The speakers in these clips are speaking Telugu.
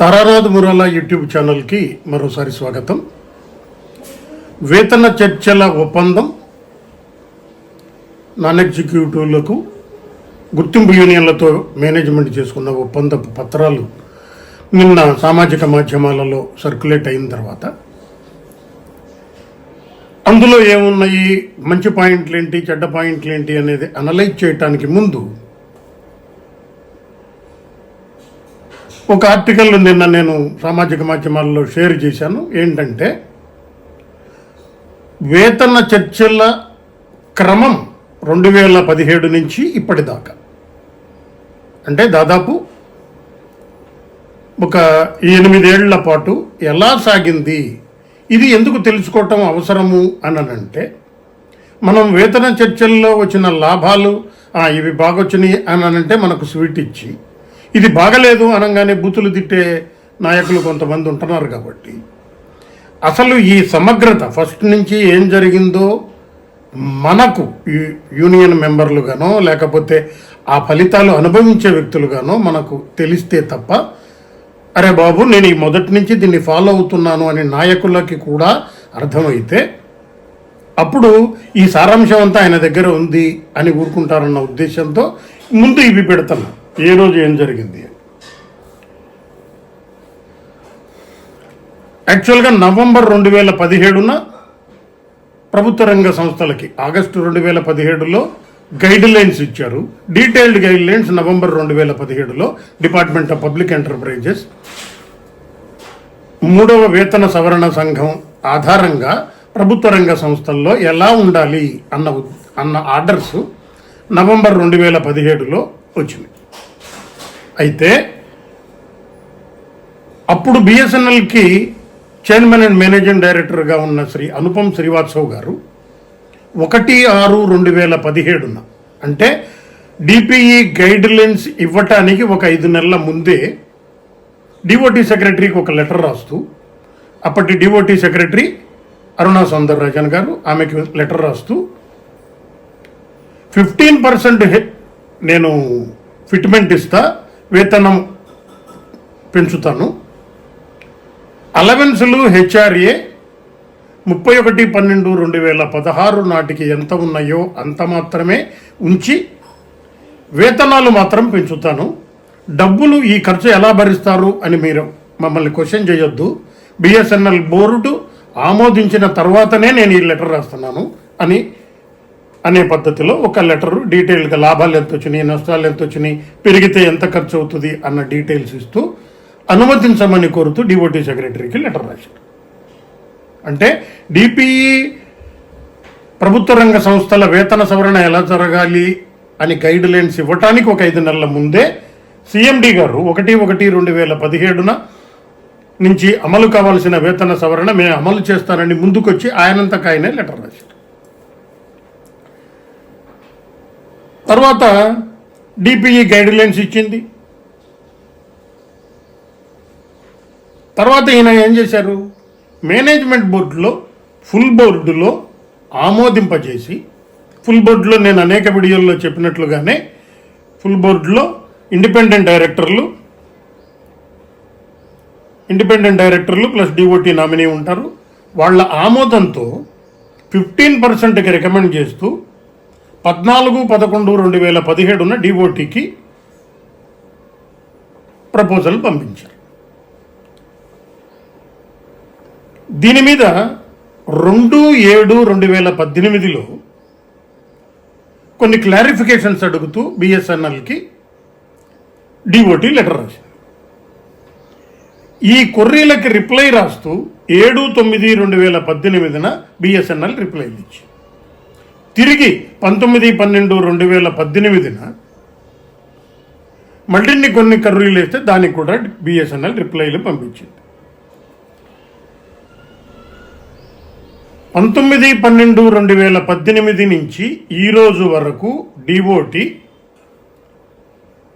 తారానాథ్ మురాలా యూట్యూబ్ ఛానల్కి మరోసారి స్వాగతం. వేతన చర్చల ఒప్పందం నాన్ ఎగ్జిక్యూటివ్లకు గుర్తింపు యూనియన్లతో మేనేజ్మెంట్ చేసుకున్న ఒప్పంద పత్రాలు నిన్న సామాజిక మాధ్యమాలలో సర్క్యులేట్ అయిన తర్వాత. అందులో ఏమున్నాయి? మంచి పాయింట్లు ఏంటి చెడ్డ పాయింట్లు ఏంటి అనేది అనలైజ్ చేయటానికి ముందు ఒక ఆర్టికల్ నిన్న నేను సామాజిక మాధ్యమాల్లో షేర్ చేశాను. ఏంటంటే వేతన చర్చల క్రమం రెండు వేల పదిహేడు నుంచి ఇప్పటిదాకా. అంటే దాదాపు ఒక ఎనిమిదేళ్ళ పాటు ఎలా సాగింది ఇది ఎందుకు తెలుసుకోవటం అవసరము అనంటే మనం వేతన చర్చల్లో వచ్చిన లాభాలు ఇవి బాగొచ్చినాయి అని అంటే మనకు స్వీట్ ఇచ్చి ఇది బాగలేదు అనగానే బూతులు తిట్టే నాయకులు కొంతమంది ఉంటున్నారు కాబట్టి. అసలు ఈ సమగ్రత ఫస్ట్ నుంచి ఏం జరిగిందో మనకు యూనియన్ మెంబర్లుగానో లేకపోతే ఆ ఫలితాలు అనుభవించే వ్యక్తులుగానో మనకు తెలిస్తే తప్ప అరే బాబు నేను ఈ మొదటి నుంచి దీన్ని ఫాలో అవుతున్నాను అని నాయకులకి కూడా అర్థమైతే అప్పుడు ఈ సారాంశం అంతా ఆయన దగ్గర ఉంది అని ఊరుకుంటారన్న ఉద్దేశంతో ముందు ఇవి పెడతాను ఏ రోజు ఏం జరిగింది? యాక్చువల్గా నవంబర్ రెండు వేల పదిహేడున ప్రభుత్వ రంగ సంస్థలకి ఆగస్టు రెండు వేల పదిహేడులో గైడ్ లైన్స్ ఇచ్చారు. డీటెయిల్డ్ గైడ్ లైన్స్ నవంబర్ రెండు వేల పదిహేడులో డిపార్ట్మెంట్ ఆఫ్ పబ్లిక్ ఎంటర్ప్రైజెస్. మూడవ వేతన సవరణ సంఘం ఆధారంగా ప్రభుత్వ రంగ సంస్థల్లో ఎలా ఉండాలి అన్న అన్న ఆర్డర్స్ నవంబర్ రెండు వేల పదిహేడులో వచ్చింది అయితే అప్పుడు బిఎస్ఎన్ఎల్కి చైర్మన్ అండ్ మేనేజింగ్ డైరెక్టర్గా ఉన్న శ్రీ అనుపమ్ శ్రీవాత్సవ్ గారు ఒకటి ఆరు రెండు వేల పదిహేడున అంటే డిపిఈ గైడ్ లైన్స్ ఇవ్వటానికి ఒక ఐదు నెలల ముందే డిఓటి సెక్రటరీకి ఒక లెటర్ రాస్తూ అప్పటి డిఓటి సెక్రటరీ అరుణా సౌందరరాజన్ గారు ఆమెకి లెటర్ రాస్తూ ఫిఫ్టీన్ పర్సెంట్ నేను ఫిట్మెంట్ ఇస్తా వేతనం పెంచుతాను. అలవెన్సులు హెచ్ఆర్ఏ ముప్పై ఒకటి పన్నెండు రెండు వేల పదహారు నాటికి ఎంత ఉన్నాయో అంత మాత్రమే ఉంచి వేతనాలు మాత్రం పెంచుతాను. డబ్బులు ఈ ఖర్చు ఎలా భరిస్తారు అని మీరు మమ్మల్ని క్వశ్చన్ చేయొద్దు. బిఎస్ఎన్ఎల్ బోర్డు ఆమోదించిన తర్వాతనే నేను ఈ లెటర్ రాస్తున్నాను అని అనే పద్ధతిలో ఒక లెటరు డీటెయిల్గా లాభాలు ఎంత వచ్చినాయి నష్టాలు ఎంత వచ్చినాయి పెరిగితే ఎంత ఖర్చు అవుతుంది అన్న డీటెయిల్స్ ఇస్తూ అనుమతించమని కోరుతూ డిఓటీ సెక్రటరీకి లెటర్ రాశారు. అంటే డిపిఈ ప్రభుత్వ రంగ సంస్థల వేతన సవరణ ఎలా జరగాలి అని గైడ్ లైన్స్ ఇవ్వటానికి ఒక ఐదు నెలల ముందే సిఎండి గారు ఒకటి ఒకటి రెండు వేల పదిహేడున నుంచి అమలు కావాల్సిన వేతన సవరణ మేము అమలు చేస్తానని ముందుకొచ్చి ఆయనంతకాయనే లెటర్ రాశారు. తర్వాత డిపిఈ గైడ్ లైన్స్ ఇచ్చింది. తర్వాత ఈయన ఏం చేశారు? మేనేజ్మెంట్ బోర్డులో ఫుల్ బోర్డులో ఆమోదింపజేసి ఫుల్ బోర్డులో నేను అనేక వీడియోల్లో చెప్పినట్లుగానే ఫుల్ బోర్డులో ఇండిపెండెంట్ డైరెక్టర్లు ఇండిపెండెంట్ డైరెక్టర్లు ప్లస్ డిఓటీ నామినీ ఉంటారు. వాళ్ళ ఆమోదంతో ఫిఫ్టీన్ పర్సెంట్కి రికమెండ్ చేస్తూ పద్నాలుగు పదకొండు రెండు వేల పదిహేడున డిఓటీకి ప్రపోజల్ పంపించారు. దీని మీద రెండు ఏడు రెండు వేల పద్దెనిమిదిలో కొన్ని క్లారిఫికేషన్స్ అడుగుతూ బిఎస్ఎన్ఎల్కి డిఓటీ లెటర్ రాసింది ఈ కొర్రీలకి రిప్లై రాస్తూ ఏడు తొమ్మిది రెండు వేల పద్దెనిమిదిన బిఎస్ఎన్ఎల్ రిప్లై ఇచ్చి తిరిగి పంతొమ్మిది పన్నెండు రెండు వేల పద్దెనిమిదిన మళ్ళీ కొన్ని కర్రీలు వేస్తే దానికి కూడా బిఎస్ఎన్ఎల్ రిప్లైలు పంపించింది. పంతొమ్మిది పన్నెండు రెండు వేల పద్దెనిమిది నుంచి ఈ రోజు వరకు డిఓటి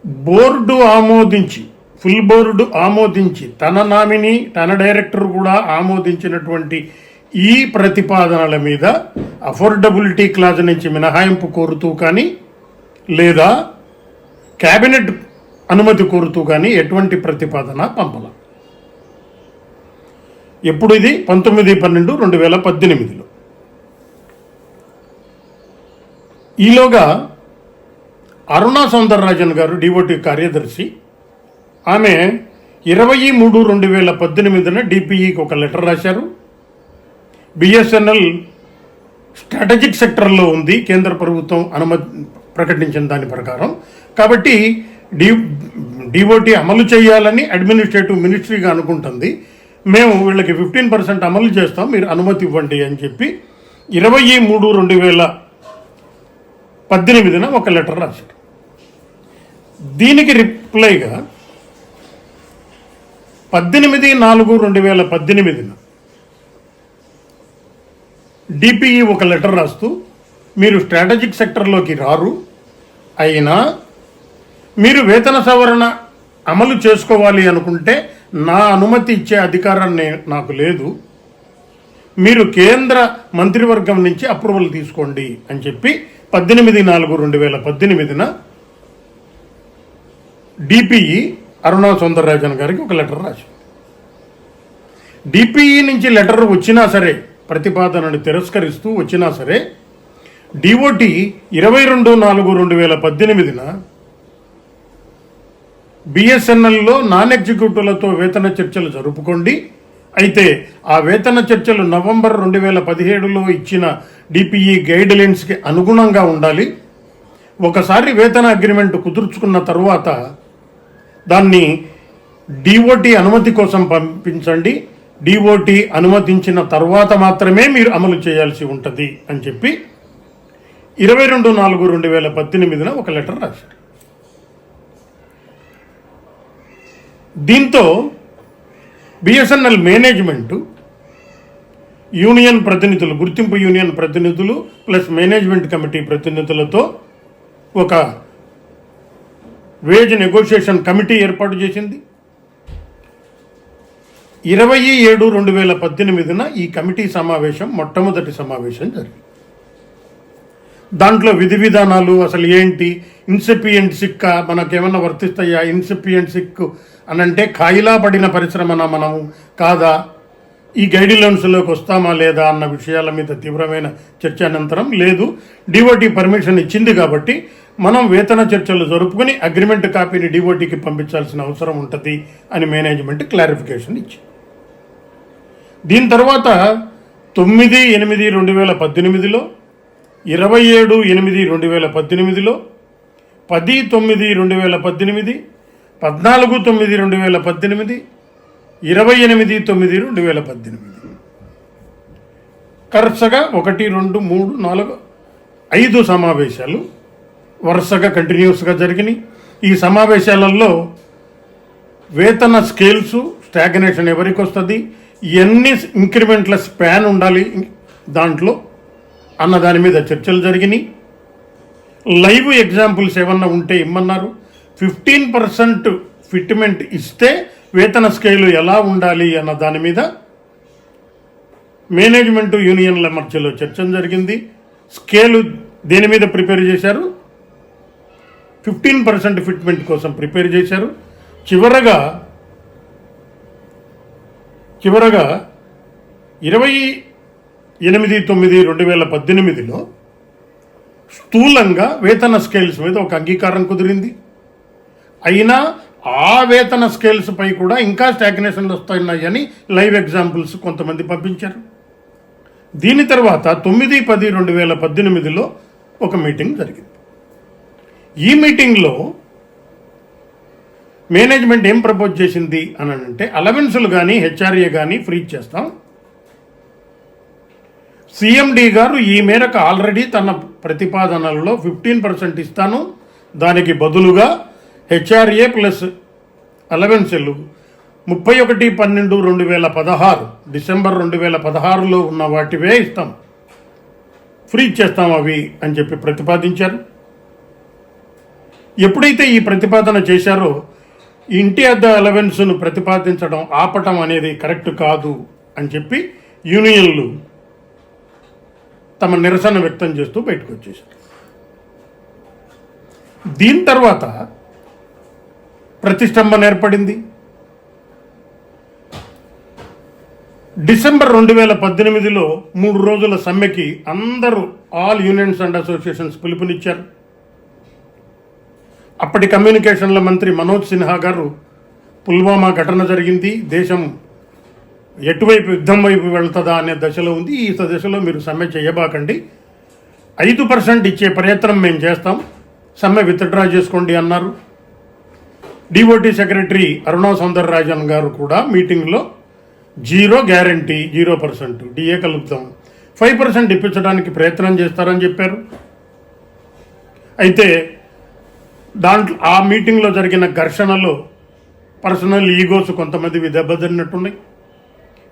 బోర్డు ఆమోదించి ఫుల్ బోర్డు ఆమోదించి తన నామిని తన డైరెక్టర్ కూడా ఆమోదించినటువంటి ఈ ప్రతిపాదనల మీద అఫోర్డబిలిటీ క్లాజ్ నుంచి మినహాయింపు కోరుతూ కానీ లేదా క్యాబినెట్ అనుమతి కోరుతూ కానీ ఎటువంటి ప్రతిపాదన పంపల. ఎప్పుడు ఇది? పంతొమ్మిది పన్నెండు రెండు వేల పద్దెనిమిదిలో. ఈలోగా అరుణా సౌందరరాజన్ గారు డిఓటి కార్యదర్శి ఆమె ఇరవై మూడు రెండు వేల పద్దెనిమిదిన డిపిఈకి ఒక లెటర్ రాశారు. బిఎస్ఎన్ఎల్ స్ట్రాటజిక్ సెక్టర్లో ఉంది కేంద్ర ప్రభుత్వం అనుమతి ప్రకటించిన దాని ప్రకారం. కాబట్టి డి డిఓటి అమలు చేయాలని అడ్మినిస్ట్రేటివ్ మినిస్ట్రీగా అనుకుంటుంది. మేము వీళ్ళకి ఫిఫ్టీన్ పర్సెంట్ అమలు చేస్తాం మీరు అనుమతి ఇవ్వండి అని చెప్పి ఇరవై మూడు రెండు వేల పద్దెనిమిదిన ఒక లెటర్ రాశారు. దీనికి రిప్లైగా పద్దెనిమిది నాలుగు రెండు వేల పద్దెనిమిదిన డిపిఈ ఒక లెటర్ రాస్తూ మీరు స్ట్రాటజిక్ సెక్టర్లోకి రారు అయినా మీరు వేతన సవరణ అమలు చేసుకోవాలి అనుకుంటే నా అనుమతి ఇచ్చే అధికారాన్ని నాకు లేదు. మీరు కేంద్ర మంత్రివర్గం నుంచి అప్రూవల్ తీసుకోండి అని చెప్పి పద్దెనిమిది నాలుగు రెండు వేల పద్దెనిమిదిన డిపిఈ అరుణా సుందరరాజన్ గారికి ఒక లెటర్ రాశారు డిపిఈ నుంచి లెటర్ వచ్చినా సరే ప్రతిపాదనను తిరస్కరిస్తూ వచ్చినా సరే డిఓటి ఇరవై రెండు నాలుగు రెండు వేల పద్దెనిమిదిన బిఎస్ఎన్ఎల్లో నాన్ ఎగ్జిక్యూటివ్లతో వేతన చర్చలు జరుపుకోండి. అయితే ఆ వేతన చర్చలు నవంబర్ రెండు వేల పదిహేడులో ఇచ్చిన డిపిఈ గైడ్ లైన్స్కి అనుగుణంగా ఉండాలి. ఒకసారి వేతన అగ్రిమెంట్ కుదుర్చుకున్న తరువాత దాన్ని డిఓటి అనుమతి కోసం పంపించండి. డిఓటి అనుమతించిన తర్వాత మాత్రమే మీరు అమలు చేయాల్సి ఉంటుంది అని చెప్పి ఇరవై రెండు నాలుగు రెండు వేల పద్దెనిమిదిన ఒక లెటర్ రాశారు. దీంతో బిఎస్ఎన్ఎల్ మేనేజ్మెంటు యూనియన్ ప్రతినిధులు గుర్తింపు యూనియన్ ప్రతినిధులు ప్లస్ మేనేజ్మెంట్ కమిటీ ప్రతినిధులతో ఒక వేజ్ నెగోషియేషన్ కమిటీ ఏర్పాటు చేసింది. ఇరవై ఏడు రెండు వేల పద్దెనిమిదిన ఈ కమిటీ సమావేశం మొట్టమొదటి సమావేశం జరిగింది. దాంట్లో విధి విధానాలు అసలు ఏంటి? ఇన్సిపియంట్ సిక్క మనకేమన్నా వర్తిస్తాయా? ఇన్సిపియంట్ సిక్ అనంటే కాయిలా పడిన పరిశ్రమన మనము? కాదా? ఈ గైడ్లైన్స్లోకి వస్తామా లేదా అన్న విషయాల మీద తీవ్రమైన చర్చ అనంతరం లేదు. డివోటీ పర్మిషన్ ఇచ్చింది కాబట్టి మనం వేతన చర్చలు జరుపుకొని అగ్రిమెంట్ కాపీని డివోటీకి పంపించాల్సిన అవసరం ఉంటుంది అని మేనేజ్మెంట్ క్లారిఫికేషన్ ఇచ్చింది. దీని తర్వాత తొమ్మిది ఎనిమిది రెండు వేల పద్దెనిమిదిలో ఇరవై ఏడు ఎనిమిది రెండు వేల పద్దెనిమిదిలో పది తొమ్మిది రెండు వేల పద్దెనిమిది పద్నాలుగు తొమ్మిది రెండు వేల పద్దెనిమిది ఇరవై ఎనిమిది తొమ్మిది రెండు వేల పద్దెనిమిది. వరుసగా ఒకటి రెండు మూడు నాలుగు ఐదు సమావేశాలు వరుసగా కంటిన్యూస్గా జరిగినాయి. ఈ సమావేశాలలో వేతన స్కేల్స్ స్టాగ్నేషన్ ఎవరికి వస్తుంది? ఎన్ని ఇంక్రిమెంట్ల స్పాన్ ఉండాలి దాంట్లో అన్న దాని మీద చర్చలు జరిగినాయి. లైవ్ ఎగ్జాంపుల్స్ ఏమన్నా ఉంటే ఇమ్మన్నారు. ఫిఫ్టీన్ పర్సెంట్ ఫిట్మెంట్ ఇస్తే వేతన స్కేలు ఎలా ఉండాలి అన్న దాని మీద మేనేజ్మెంట్ యూనియన్ల మధ్యలో చర్చ జరిగింది. స్కేలు దేని మీద ప్రిపేర్ చేశారు? ఫిఫ్టీన్ పర్సెంట్ ఫిట్మెంట్ కోసం ప్రిపేర్ చేశారు. చివరగా చివరగా ఇరవై ఎనిమిది తొమ్మిది రెండు వేల పద్దెనిమిదిలో స్థూలంగా వేతన స్కేల్స్ మీద ఒక అంగీకారం కుదిరింది. అయినా ఆ వేతన స్కేల్స్ పై కూడా ఇంకా స్టాగ్నేషన్లు వస్తున్నాయని లైవ్ ఎగ్జాంపుల్స్ కొంతమంది పంపించారు. దీని తర్వాత తొమ్మిది పది రెండు వేల పద్దెనిమిదిలో ఒక మీటింగ్ జరిగింది. ఈ మీటింగ్లో మేనేజ్మెంట్ ఏం ప్రపోజ్ చేసింది అని అంటే అలవెన్సులు కానీ హెచ్ఆర్ఏ కానీ ఫ్రీ చేస్తాం సిఎండి గారు ఈ మేరకు ఆల్రెడీ తన ప్రతిపాదనలలో ఫిఫ్టీన్ పర్సెంట్ ఇస్తాను. దానికి బదులుగా హెచ్ఆర్ఏ ప్లస్ అలవెన్సులు ముప్పై ఒకటి పన్నెండు రెండు వేల పదహారు డిసెంబర్ రెండు వేల పదహారులో ఉన్న వాటివే ఇస్తాం. ఫ్రీ చేస్తాం అవి అని చెప్పి ప్రతిపాదించారు. ఎప్పుడైతే ఈ ప్రతిపాదన చేశారో ఇంటి అద్దె అలవెన్స్ను ప్రతిపాదించడం ఆపటం అనేది కరెక్ట్ కాదు అని చెప్పి యూనియన్లు తమ నిరసన వ్యక్తం చేస్తూ బయటకు వచ్చేసారు దీని తర్వాత ప్రతిష్టంభన ఏర్పడింది. డిసెంబర్ రెండు వేల పద్దెనిమిదిలో మూడు రోజుల సమ్మెకి అందరూ ఆల్ యూనియన్స్ అండ్ అసోసియేషన్స్ పిలుపునిచ్చారు. అప్పటి కమ్యూనికేషన్ల మంత్రి మనోజ్ సిన్హా గారు పుల్వామా ఘటన జరిగింది. దేశం ఎటువైపు యుద్ధం వైపు వెళ్తుందా అనే దశలో ఉంది. ఈ దశలో మీరు సమ్మె చేయబాకండి. ఐదు పర్సెంట్ ఇచ్చే ప్రయత్నం మేము చేస్తాం. సమ్మె విత్డ్రా చేసుకోండి అన్నారు. డిఓటీ సెక్రటరీ అరుణా సౌందరరాజన్ గారు కూడా మీటింగ్లో zero guarantee zero percent DA కలుపుతాం. ఫైవ్ పర్సెంట్ ఇప్పించడానికి ప్రయత్నం చేస్తారని చెప్పారు. అయితే దాంట్లో ఆ మీటింగ్లో జరిగిన ఘర్షణలో పర్సనల్ ఈగోస్ కొంతమందివి దెబ్బతిన్నట్టున్నాయి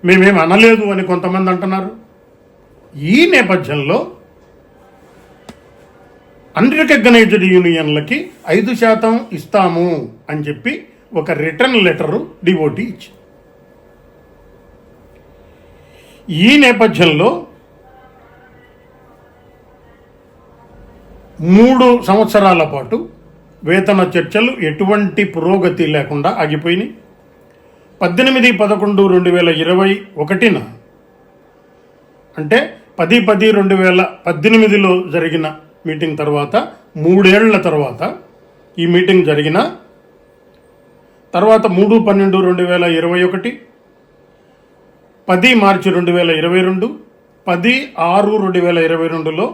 మేమేం అనలేదు అని కొంతమంది అంటున్నారు. ఈ నేపథ్యంలో అన్రికగ్నైజ్డ్ యూనియన్లకి ఐదు శాతం ఇస్తాము అని చెప్పి ఒక రిటర్న్ లెటరు డివోటీ ఇచ్చి. ఈ నేపథ్యంలో మూడు సంవత్సరాల పాటు వేతన చర్చలు ఎటువంటి పురోగతి లేకుండా ఆగిపోయినాయి. పద్దెనిమిది పదకొండు రెండు వేల ఇరవై ఒకటిన అంటే పది పది రెండు వేల పద్దెనిమిదిలో జరిగిన మీటింగ్ తర్వాత మూడేళ్ళ తర్వాత ఈ మీటింగ్ జరిగిన తర్వాత మూడు పన్నెండు రెండు వేల ఇరవై ఒకటి పది మార్చి రెండు వేల ఇరవై రెండు పది ఆరు రెండు వేల ఇరవై రెండులో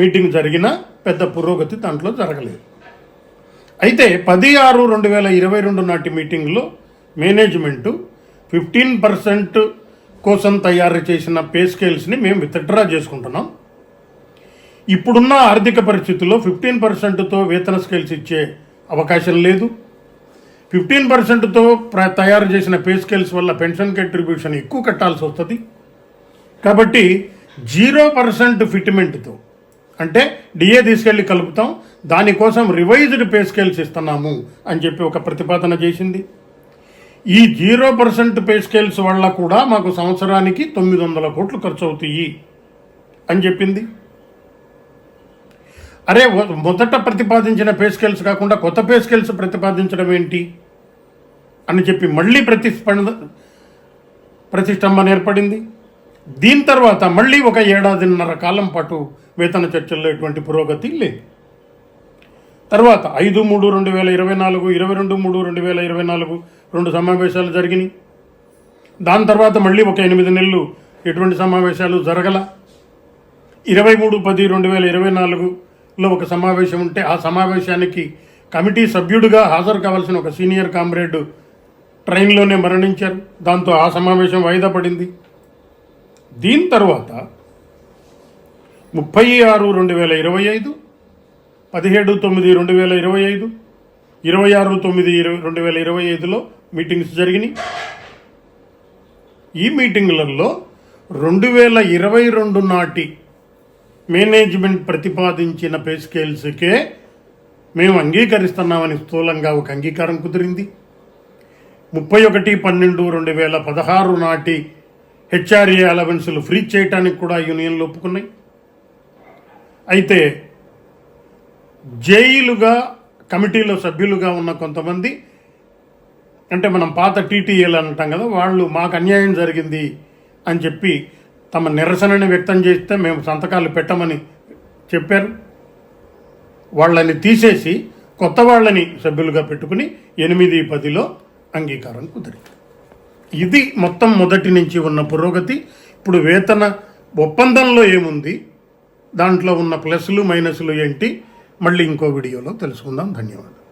మీటింగ్ జరిగిన పెద్ద పురోగతి దాంట్లో జరగలేదు. అయితే పది ఆరు రెండు వేల ఇరవై రెండు నాటి మీటింగ్లో మేనేజ్మెంటు ఫిఫ్టీన్ పర్సెంట్ కోసం తయారు చేసిన పే స్కేల్స్ని మేము విత్డ్రా చేసుకుంటున్నాం. ఇప్పుడున్న ఆర్థిక పరిస్థితుల్లో ఫిఫ్టీన్ పర్సెంట్తో వేతన స్కేల్స్ ఇచ్చే అవకాశం లేదు. ఫిఫ్టీన్ పర్సెంట్తో తయారు చేసిన పే స్కేల్స్ వల్ల పెన్షన్ కంట్రిబ్యూషన్ ఎక్కువ కట్టాల్సి వస్తుంది. కాబట్టి జీరో పర్సెంట్ ఫిట్మెంట్తో అంటే డిఏ తీసుకెళ్ళి కలుపుతాం. దానికోసం రివైజ్డ్ పే స్కేల్స్ ఇస్తున్నాము అని చెప్పి ఒక ప్రతిపాదన చేసింది. ఈ జీరో పర్సెంట్ పే స్కేల్స్ వల్ల కూడా మాకు సంవత్సరానికి తొమ్మిది వందల కోట్లు ఖర్చు అవుతాయి అని చెప్పింది. అరే మొదట ప్రతిపాదించిన పే స్కేల్స్ కాకుండా కొత్త పే స్కేల్స్ ప్రతిపాదించడం ఏంటి? అని చెప్పి మళ్ళీ ప్రతిస్పంద ప్రతిష్టంభన ఏర్పడింది. దీని తర్వాత మళ్ళీ ఒక ఏడాదిన్నర కాలం పాటు వేతన చర్చల్లో ఎటువంటి పురోగతి లేదు. తర్వాత ఐదు మూడు రెండు వేల ఇరవై నాలుగు ఇరవై రెండు మూడు రెండు వేల ఇరవై నాలుగు రెండు సమావేశాలు జరిగినాయి. దాని తర్వాత మళ్ళీ ఒక ఎనిమిది నెలలు ఎటువంటి సమావేశాలు జరగల. ఇరవై మూడు పది రెండు వేల ఇరవై నాలుగులో ఒక సమావేశం ఉంటే ఆ సమావేశానికి కమిటీ సభ్యుడిగా హాజరు కావాల్సిన ఒక సీనియర్ కామ్రేడ్ ట్రైన్లోనే మరణించారు. దాంతో ఆ సమావేశం వాయిదా పడింది. దీని తర్వాత ముప్పై ఆరు రెండు వేల ఇరవై ఐదు పదిహేడు తొమ్మిది రెండు వేల ఇరవై ఐదు ఇరవై ఆరు తొమ్మిది ఇరవై రెండు వేల ఇరవై ఐదులో మీటింగ్స్ జరిగినాయి. ఈ మీటింగులలో రెండు వేల ఇరవై రెండు నాటి మేనేజ్మెంట్ ప్రతిపాదించిన పే స్కేల్స్కే మేము అంగీకరిస్తున్నామని స్థూలంగా ఒక అంగీకారం కుదిరింది. ముప్పై ఒకటి పన్నెండు రెండు వేల పదహారు నాటి హెచ్ఆర్ఏ అలవెన్సులు ఫ్రీ చేయటానికి కూడా యూనియన్లు ఒప్పుకున్నాయి. అయితే జైలుగా కమిటీలో సభ్యులుగా ఉన్న కొంతమంది అంటే మనం పాత టీటీఏలు అంటాం కదా వాళ్ళు మాకు అన్యాయం జరిగింది అని చెప్పి తమ నిరసనని వ్యక్తం చేస్తే మేము సంతకాలు పెట్టమని చెప్పారు. వాళ్ళని తీసేసి కొత్త వాళ్ళని సభ్యులుగా పెట్టుకుని ఎనిమిది పదిలో అంగీకారం కుదిరింది. ఇది మొత్తం మొదటి నుంచి ఉన్న పురోగతి. ఇప్పుడు వేతన ఒప్పందంలో ఏముంది? దాంట్లో ఉన్న ప్లస్లు మైనస్లు ఏంటి? మళ్ళీ ఇంకో వీడియోలో తెలుసుకుందాం. ధన్యవాదాలు.